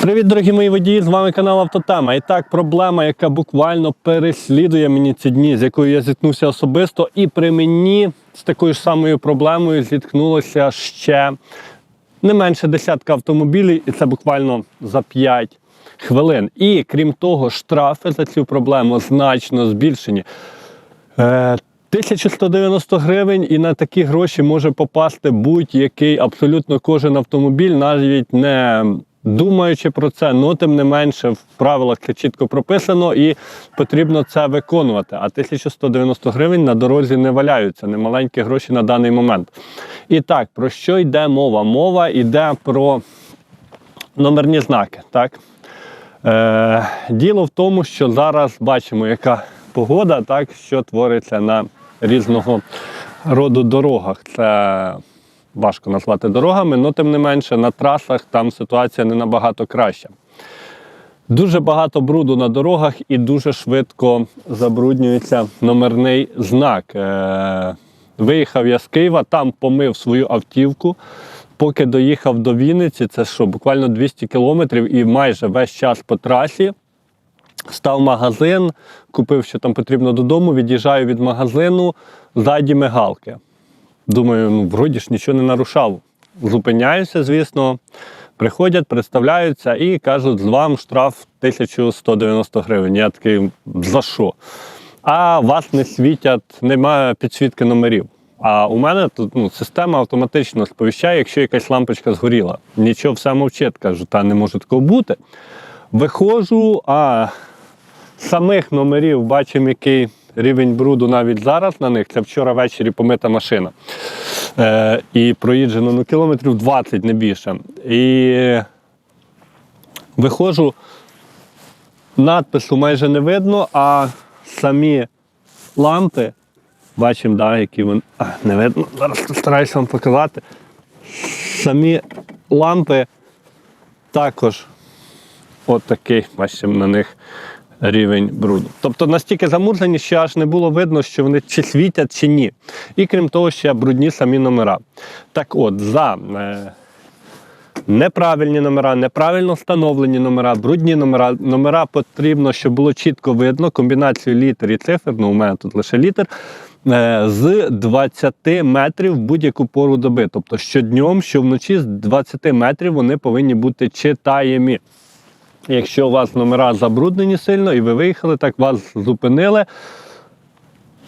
Привіт, дорогі мої водії! З вами канал Автотема. І так, проблема, яка буквально переслідує мені ці дні, з якою я зіткнувся особисто, і при мені з такою ж самою проблемою зіткнулося ще не менше десятка автомобілів, і це буквально за 5 хвилин. І крім того, штрафи за цю проблему значно збільшені. Е, 1190 гривень і на такі гроші може попасти будь-який абсолютно кожен автомобіль, навіть не думаючи про це, але тим не менше в правилах це чітко прописано і потрібно це виконувати. А 1190 гривень на дорозі не валяються, не маленькі гроші на даний момент. І так, про що йде мова? Мова йде про номерні знаки. Так? Е, діло в тому, що зараз бачимо, яка погода, так, що твориться на різного роду дорогах. Це важко назвати дорогами, але тим не менше на трасах там ситуація не набагато краща. Дуже багато бруду на дорогах і дуже швидко забруднюється номерний знак. Е, виїхав я з Києва, там помив свою автівку. Поки доїхав до Вінниці, це що, буквально 200 кілометрів і майже весь час по трасі. Став магазин, купив, що там потрібно додому, від'їжджаю від магазину, ззаді мигалки. Думаю, ну вроді ж нічого не нарушав. Зупиняюся, звісно. Приходять, представляються і кажуть, з вам штраф 1190 гривень. Я такий, за що? А вас не світять, немає підсвітки номерів. А у мене тут ну, система автоматично сповіщає, якщо якась лампочка згоріла. Нічого все мовчить, кажу, та не може такого бути. Виходжу, а самих номерів бачимо, який рівень бруду навіть зараз на них. Це вчора ввечері помита машина. Е, і проїжджено ну, кілометрів 20 не більше. І виходжу, надпису майже не видно, а самі лампи, бачимо, да, які вони. А, не видно. Зараз постараюся вам показати. Самі лампи також от бачимо на них рівень бруду. Тобто настільки замурзані, що аж не було видно, що вони чи світять, чи ні. І крім того, ще брудні самі номера. Так от, за е, неправильні номера, неправильно встановлені номера, брудні номера. Номера потрібно, щоб було чітко видно комбінацію літер і цифр, ну у мене тут лише літер. е, З 20 метрів будь-яку пору доби. Тобто щоднем, що вночі з 20 метрів вони повинні бути читаємі. Якщо у вас номера забруднені сильно і ви виїхали, так вас зупинили.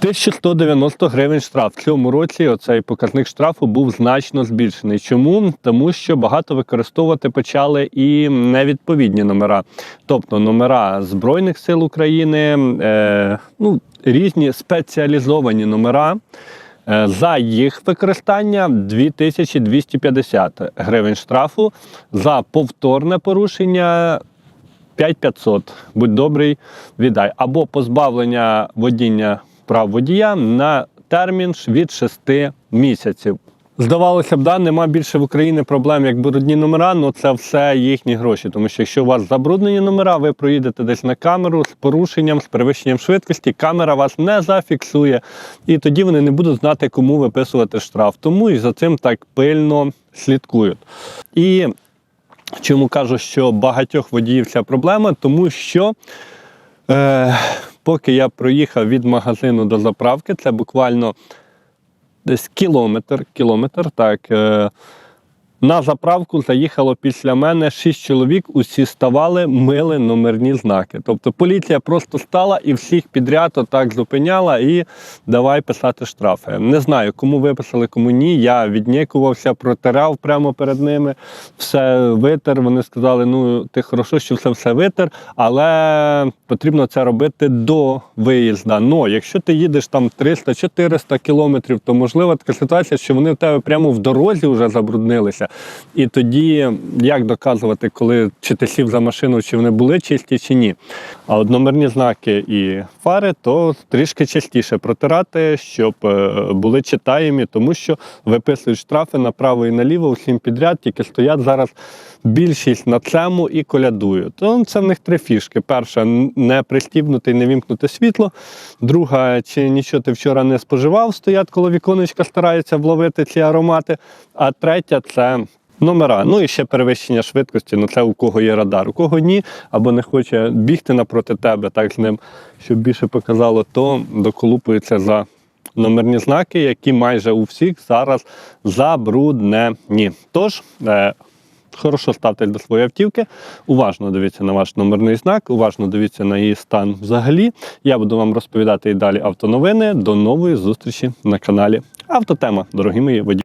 1190 гривень штраф. В цьому році оцей показник штрафу був значно збільшений. Чому? Тому що багато використовувати почали і невідповідні номера. Тобто номера Збройних сил України, е, ну, різні спеціалізовані номера. Е, За їх використання 2250 гривень штрафу, за повторне порушення 5500. Будь добрий, віддай. Або позбавлення водіння прав водія на термін від 6 місяців. Здавалося б, да, нема більше в Україні проблем, як брудні номера, але це все їхні гроші. Тому що якщо у вас забруднені номера, ви проїдете десь на камеру з порушенням, з перевищенням швидкості, камера вас не зафіксує, і тоді вони не будуть знати, кому виписувати штраф. Тому і за цим так пильно слідкують. І Чому кажу, що багатьох водіїв ця проблема? Тому що е, поки я проїхав від магазину до заправки, це буквально десь кілометр, кілометр, так. Е, на заправку заїхало після мене шість чоловік, усі ставали, мили номерні знаки. Тобто поліція просто стала і всіх підряд отак зупиняла і давай писати штрафи. Не знаю, кому виписали, кому ні. Я віднікувався, протирав прямо перед ними, все витер. Вони сказали, ну ти хорошо, що все все витер, але потрібно це робити до виїзду. Ну, якщо ти їдеш там 300-400 кілометрів, то можлива така ситуація, що вони в тебе прямо в дорозі вже забруднилися. І тоді як доказувати, коли чи ти сів за машину, чи вони були чисті, чи ні. А от номерні знаки і фари, то трішки частіше протирати, щоб е, були читаємі, тому що виписують штрафи направо і наліво всім підряд, тільки стоять зараз більшість на цьому і колядують. То це в них три фішки. Перша не пристібнути і не вімкнути світло. Друга, чи нічого ти вчора не споживав, стоять коло віконечка, стараються вловити ці аромати. А третя це Номера, ну і ще перевищення швидкості, ну це у кого є радар, у кого ні, або не хоче бігти напроти тебе, так з ним, щоб більше показало, то доколупується за номерні знаки, які майже у всіх зараз забруднені. Тож, е, хорошо ставтесь до своєї автівки, уважно дивіться на ваш номерний знак, уважно дивіться на її стан взагалі. Я буду вам розповідати і далі автоновини. До нової зустрічі на каналі Автотема, дорогі мої водії.